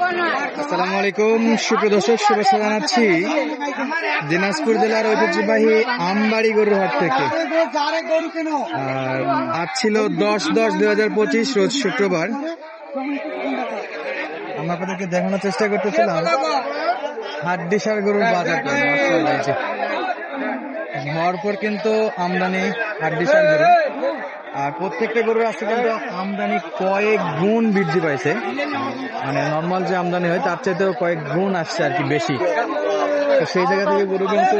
আসসালামু আলাইকুম সুপ্রিয় দর্শক, শুভেচ্ছা জানাচ্ছি দিনাজপুর জেলার ঐতিহ্যবাহী আমবাড়ি গরুর হাট থেকে। আর ছিল দশ দশ দুই হাজার পঁচিশ, রোজ শুক্রবার। আমরা আপনাদেরকে দেখানোর চেষ্টা করতেছিলাম, হাড্ডিসার গরুর বাজার ভরপুর কিন্তু আমদানি হাড্ডিসার গরু। আর প্রত্যেকটা গরুর আজকে কিন্তু আমদানি কয়েক গুণ বৃদ্ধি পাইছে। মানে নর্মাল যে আমদানি হয়, তার চাইতেও কয়েক গুণ আসছে আর কি বেশি। তো সেই জায়গা থেকে গরু কিন্তু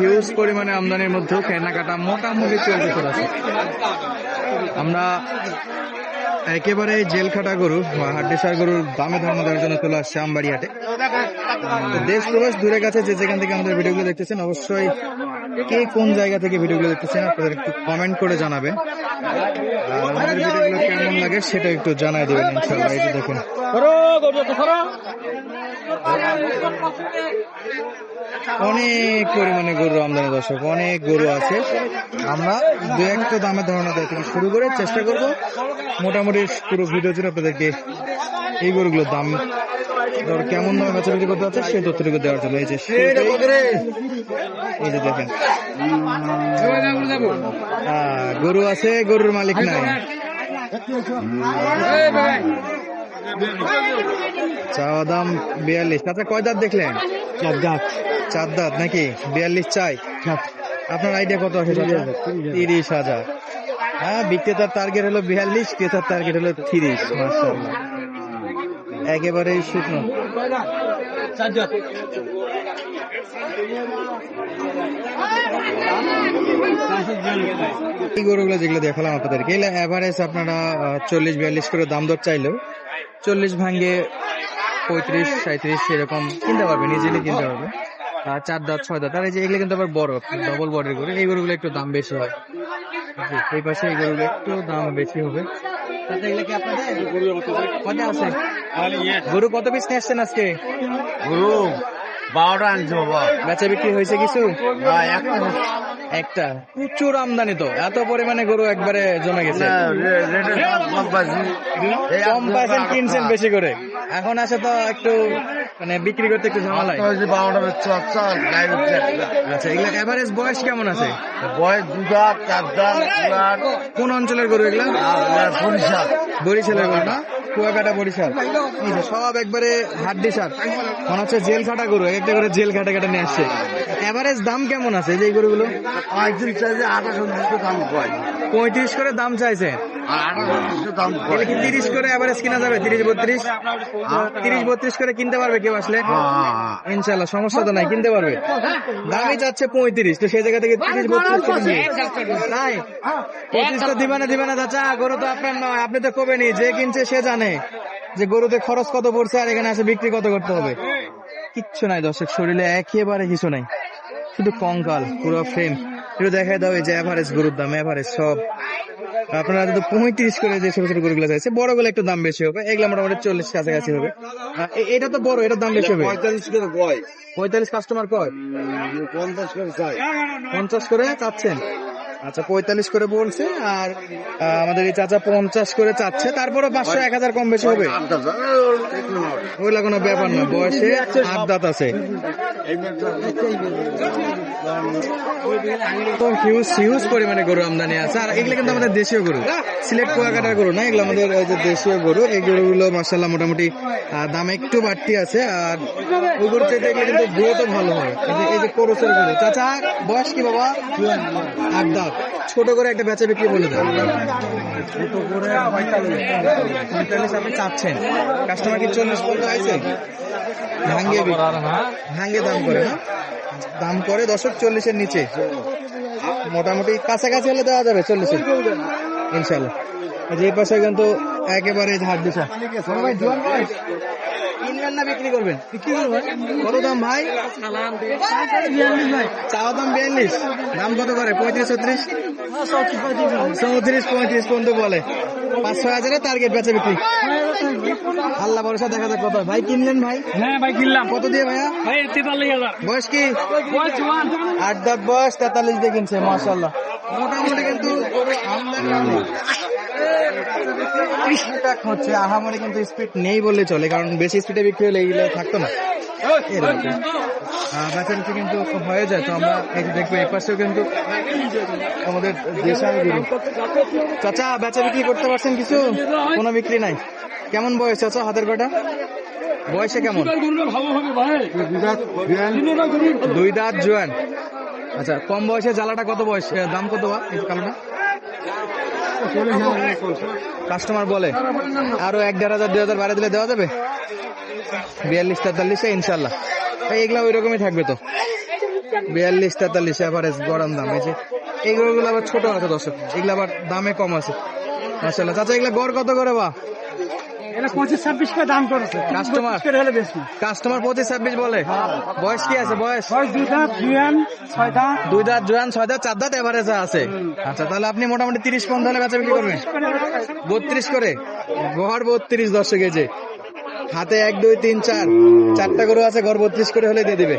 হিউজ পরিমাণে আমদানির মধ্যেও কেনাকাটা মোটামুটি চলতে চলেছে। আমরা একেবারে জেলখাটা গরু বা হাড্ডিসার গরুর দামে ধারণা দেওয়ার জন্য চলে আসছে আমবাড়ি হাটে দেশ প্রবাস দূরে কাছে যে যেখান থেকে আমাদের ভিডিওগুলো দেখতেছেন, অবশ্যই কে কোন জায়গা থেকে ভিডিওগুলো দেখতেছেন, আপনাদের একটু কমেন্ট করে জানাবেন। আমাদের ভিডিওগুলো কেমন লাগে সেটা একটু জানাই দেবেন, ইনশাআল্লাহ। দেখুন। অনেক পরিমাণে গরু আমদানি দর্শক, অনেক গরু আছে। আমরা দু একটা দামের ধারণা দেওয়া থেকে শুরু করে চেষ্টা করব। মোটামুটি পুরো ভিডিও জুড়ে আপনাদেরকে এই গরুগুলোর দাম ধর কেমন দামে বেচা বিক্রি করতে আছে সেই তথ্যটুকু দেওয়ার জন্য। এই যে এই যে দেখেন। হ্যাঁ, গরু আছে গরুর মালিক নাই। চাওয়া দাম বিয়াল্লিশ। আচ্ছা কয় দাঁত দেখলেন? চার দাঁত। চার দাঁত নাকি? বিয়াল্লিশ চাই। আপনার আইডিয়া কত আছে? তিরিশ হাজার। হ্যাঁ বিক্রেতার টার্গেট হলো বিয়াল্লিশ ক্রেতার টার্গেট হলো তিরিশ। মাসাল্লাহ একেবারেই শুকনো এই গরুগুলো যেগুলো দেখালাম আপনাদেরকে, এগুলো অ্যাভারেজ আপনারা চল্লিশ বিয়াল্লিশ করে দাম দর চাইলেও চল্লিশ ভাঙ্গে পঁয়ত্রিশ সাঁত্রিশ এরকম কিনতে পারবে নিজেই কিনতে পারবে আর চার দাঁত ছয় দাঁত আর এই যে এগুলো কিন্তু আবার বড় ডবল বডির গরু, এই গরুগুলো একটু দাম বেশি হয় এই পাশে এই গরুগুলো একটু দাম বেশি হবে তাতে এগুলো কি আপনাদের? আছে? গরু কত পিস নিয়ে আসছেন আজকে? গরু বারোটা আনছে বাবা। বেচা বিক্রি হয়েছে কিছু? একটা। প্রচুর আমদানি তো। এত পরিমাণে গরু একবারে জমে গেছে। কম পাইছেন কিনছেন বেশি করে। এখন আসে তো একটু মানে বিক্রি করতে একটু বেচছে একটা। আচ্ছা এগুলা এভারেজ বয়স কেমন আছে? বয়স দু দাঁত, চার দাঁত, কোন অঞ্চলের গরু এগুলা? বরিশাল। বরিশালের গরু না? কুয়াকাটা বরিশাল। সব একবারে হাড্ডি সার। মনে হচ্ছে জেল খাটা গরু একটা করে জেল খাটা খাটা নিয়ে আসছে। এভারেজ দাম কেমন আছে যে গরুগুলো? পাঁচদিন চাইছে আঠাশ দাম। পঁয়ত্রিশ করে দাম চাইছে। তিরিশ করে কিনা যাবে? তিরিশ বত্রিশ? তিরিশ বত্রিশ করে কিনতে পারবে কেউ আসলে? হ্যাঁ, হ্যাঁ, হ্যাঁ। ইনশাল্লাহ সমস্যা তো নাই কিনতে পারবে। দামই যাচ্ছে পঁয়ত্রিশ তো সেই জায়গা থেকে তিরিশ বত্রিশ তাই? পঁচিশ তো দিবে না দিবে চাচা গরু তো আপনার নয় আপনি তো কবে নি যে কিনছে সে জানে। যে গরুতে খরচ কত পড়ছে আর এখানে আসে বিক্রি কত করতে হবে? কিচ্ছু নাই দর্শক শরীরে একেবারে কিছু নাই। শুধু কঙ্কাল পুরো ফ্রেম একটু দেখাই দাও এই যে এভারেজ গরুর দাম এভারেজ সব। আপনারা যদি পঁয়ত্রিশ করে যে ছোট ছোট গরুগুলো চাইছে বড়গুলো একটু দাম বেশি হবে। এগুলো মোটামুটি চল্লিশ কাছাকাছি হবে। এটা তো বড় এটার দাম বেশি হবে। পঁয়তাল্লিশ করে কয়। পঁয়তাল্লিশ কাস্টমার কয়? পঞ্চাশ করে চাই। পঞ্চাশ করে চাচ্ছেন? আচ্ছা পঁয়তাল্লিশ করে বলছে, আর আমাদের এই চাচা পঞ্চাশ করে চাচ্ছে তারপরে পাঁচশো, এক হাজার কম বেশি হবে। ওইগুলা কোনো ব্যাপার না, বয়সে আট দাঁত আছে। হিউজ পরিমাণে গরু আমদানি আছে, আর এগুলো কিন্তু আমাদের দেশীয় গরু। সিলেট কুয়াকাটার গরু না, এগুলো আমাদের যে দেশীয় গরু, এই গরুগুলো মার্শাল্লাহ মোটামুটি দাম একটু বাড়তি আছে, আর ওই গরু চাইতে এগুলো কিন্তু গ্রোথও ভালো হয়। এই যে- কোরসের গরু, চাচা, বয়স কি বাবা? আট ছোট করে একটা বেচা বিক্রি বলে দেন ছোট করে পঁয়তাল্লিশ। আপনি চাচ্ছেন। কাস্টমার কি চল্লিশ পর্যন্ত আছে ভাঙ্গে ভাঙ্গে দাম করে না দাম করে দশক চল্লিশের নিচে। মোটামুটি কাছাকাছি হলে দেওয়া যাবে চল্লিশের। ইনশাল্লাহ যে পাশে কিন্তু একেবারে ঝাড় দিশা কিনবেন না বিক্রি করবেন? বিক্রি করবেন কত দাম ভাই? চাওয়া দাম বিয়াল্লিশ। দাম কত করে? পঁয়ত্রিশ ছত্রিশ? চৌত্রিশ পঁয়ত্রিশ পর্যন্ত বলে। পাঁচ ছয় হাজারের টার্গেট বেচে বিক্রি। আল্লাহ ভরসা দেখা যাক কত ভাই কিনলেন ভাই? হ্যাঁ ভাই কিনলাম। কত দিয়ে ভাইয়া? ভাই তেতাল্লিশ হাজার। বয়স কি? আট দাঁত বয়স তেতাল্লিশ দিয়ে কিনছে মাসাল্লাহ মোটামুটি কিন্তু আমদানি হচ্ছে, আহামরি কিন্তু স্পিড নেই বললে চলে, কারণ বেশি স্পিডে বিক্রি হলে এইগুলো থাকতো না। এরকম। বেচাবেচি কিন্তু হয়ে যায়, তো আমরা এই যে দেখব কিন্তু আমাদের দেশাল চাচা বেচা বিক্রি করতে পারছেন কিছু? কোনো বিক্রি নাই। কেমন বয়স চাচা, হাতের কটা বয়সে কেমন? দুই দাঁত জোয়ান। আচ্ছা কম বয়সে জ্বালাটা কত বয়স? দাম কত কালোটা কাস্টমার বলে, আরও এক দেড় হাজার, দুই হাজার বাড়ি দিলে দেওয়া যাবে? বিয়াল্লিশ, তেতাল্লিশে, ইনশাল্লাহ। এইগুলা ওই রকমই থাকবে তো? বিয়াল্লিশ, তেতাল্লিশ এভারেজ গরম দাম। এই যে, এইগুলো আবার ছোট আছে দর্শক। এগুলো আবার দামে কম আছে। মাসাল্লাহ চাচা, এগুলো গড় কত করে বা? এটা পঁচিশ ছাব্বিশ করে দাম করেছে। কাস্টমার হলে বেশি কাস্টমার পঁচিশ ছাব্বিশ বলে। বয়স কি আছে? বয়স? বয়স দুই দাঁত জুয়ান ছয় দাঁত। দুই দাঁত জোয়ান ছয় দাঁত চার দাঁত এভারেজ আছে। আচ্ছা তাহলে আপনি মোটামুটি তিরিশ পনেরো হলে বেচা বিক্রি করবেন? বত্রিশ করে? গড় বত্রিশ দশ যে হাতে এক দুই তিন চার। চারটা গরু আছে গড় বত্রিশ করে হলে দিয়ে দিবে।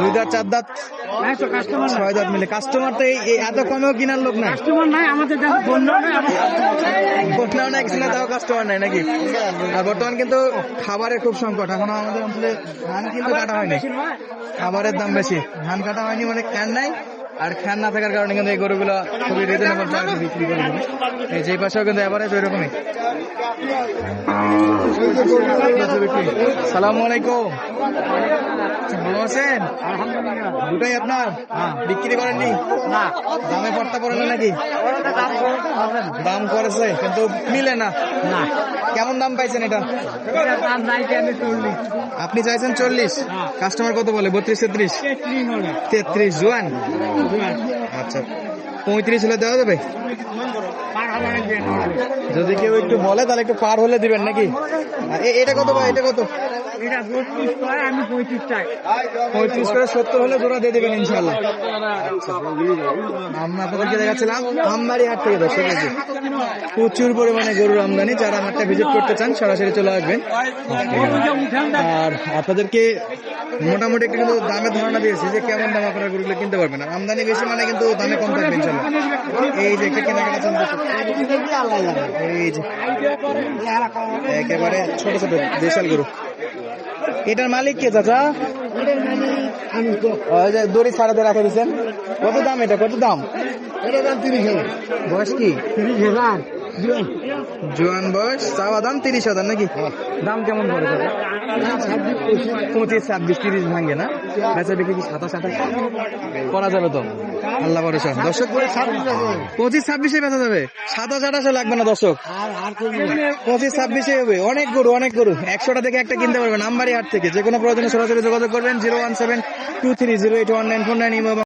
দুই দাঁত চার দাঁত। কাস্টমার ছয় দাঁত মিলে। কাস্টমার তো এত কমেও কিনার লোক নাই। কাস্টমার নাই আমাদের বন্যাও নাই কিছু না তাও কাস্টমার নাই নাকি? আর বর্তমান কিন্তু খাবারের খুব সংকট। এখনও আমাদের অঞ্চলে ধান কিন্তু কাটা হয়নি। খাবারের দাম বেশি। ধান কাটা হয়নি মানে খ্যান নাই। আর খ্যান না থাকার কারণে কিন্তু এই গরুগুলো খুবই রিজনেবল প্রাইসে বিক্রি করে দিবে এই যে পাশেও কিন্তু এভারেজ ওই রকমই। সালামু আলাইকুম। ভালো আছেন? দুটাই আপনার? বিক্রি করেননি? না। দামে পড়তে পড়ে নাকি? দাম করেছে কিন্তু মিলে না। না। কেমন দাম পাইছেন এটা? আপনি চাইছেন চল্লিশ? কাস্টমার কত বলে? বত্রিশ তেত্রিশ? তেত্রিশ জোয়ান। আচ্ছা। পঁয়ত্রিশ হলে দেওয়া যাবে? যদি কেউ একটু বলে তাহলে একটু পার হলে দিবেন নাকি? এটা কত ভাই? এটা কত? পঁয়ত্রিশ করে সত্তর হলে জোড়া দিয়ে দেবেন ইনশাল্লাহ আমরা আপনাদেরকে দেখাচ্ছিলাম আমবাড়ি হাট থেকে দর্শক প্রচুর পরিমাণে গরুর আমদানি যারা হাটটা ভিজিট করতে চান সরাসরি চলে আসবেন। আর আপনাদেরকে মোটামুটি একটা কিন্তু দামের ধারণা দিয়েছি যে কেমন দাম আপনারা গরুগুলো কিনতে পারবেন। আমদানি বেশি মানে কিন্তু দামে কম থাকবে এই যে একটা কেনাকাটা চলতেছে। এই যে একেবারে ছোট ছোট দেশাল গরু। এটার মালিক কে চাচা? দড়ি ছাড়াতে রাখে দিচ্ছেন কত দাম এটা? কত দাম? এটা দাম তিরিশ হাজার। বয়স কি? তিরিশ হাজার। জোয়ান। বয়স? চাওয়া দাম তিরিশ হাজার নাকি? দাম কেমন পড়ে যাবে পঁচিশ ছাব্বিশ তিরিশ ভাঙ্গে না? বেচা বিক্রি কি সাতাশ আঠাশ? করা যাবে তো। আল্লাহ ভরসা। দর্শক পঁচিশ ছাব্বিশে বেঁচা যাবে। সাতাশ আঠাশে লাগবে না দর্শক। পঁচিশ ছাব্বিশে হবে। অনেক গরু অনেক গরু। একশোটা থেকে একটা কিনতে পারবেন নাম্বারই হাট থেকে। যে কোনো প্রয়োজনে সরাসরি যোগাযোগ করবেন। Zero one seven two three zero eight one nine four nine